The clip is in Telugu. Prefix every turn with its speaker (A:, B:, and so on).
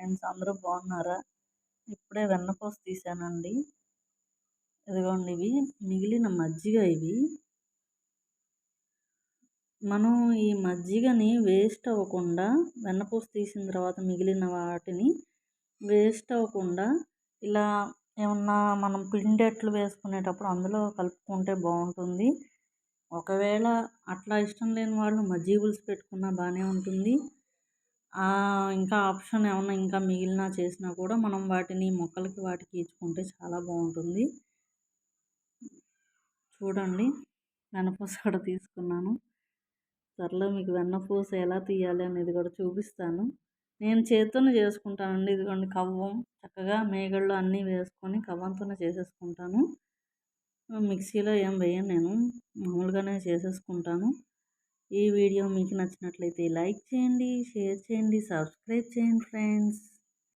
A: ఫ్రెండ్స్ అందరూ బాగున్నారా? ఇప్పుడే వెన్నపూస తీసానండి. ఇదిగోండి ఇవి మిగిలిన మజ్జిగ ఇవి. మనం ఈ మజ్జిగని వేస్ట్ అవ్వకుండా వెన్నపూస తీసిన తర్వాత మిగిలిన వాటిని వేస్ట్ అవ్వకుండా ఇలా ఏమన్నా మనం పిండెట్లు వేసుకునేటప్పుడు అందులో కలుపుకుంటే బాగుంటుంది. ఒకవేళ అట్లా ఇష్టం లేని వాళ్ళు మజ్జిగ పులుసు పెట్టుకున్నా బాగానే ఉంటుంది. ఇంకా ఆప్షన్ ఏమన్నా ఇంకా మిగిలిన చేసినా కూడా మనం వాటిని మొక్కలకి వాటికి ఇచ్చుకుంటే చాలా బాగుంటుంది. చూడండి. వెన్నపూస కూడా తీసుకున్నాను. త్వరలో మీకు వెన్నపూస ఎలా తీయాలి అనేది కూడా చూపిస్తాను. నేను చేత్తోనే చేసుకుంటానండి. ఇదిగోండి కవ్వం. చక్కగా మేగళ్ళు అన్నీ వేసుకొని కవ్వంతోనే చేసేసుకుంటాను. మిక్సీలో ఏం వేయను నేను. మామూలుగానే చేసేసుకుంటాను. ఈ వీడియో మీకు నచ్చినట్లయితే లైక్ చేయండి షేర్ చేయండి సబ్స్క్రైబ్ చేయండి ఫ్రెండ్స్.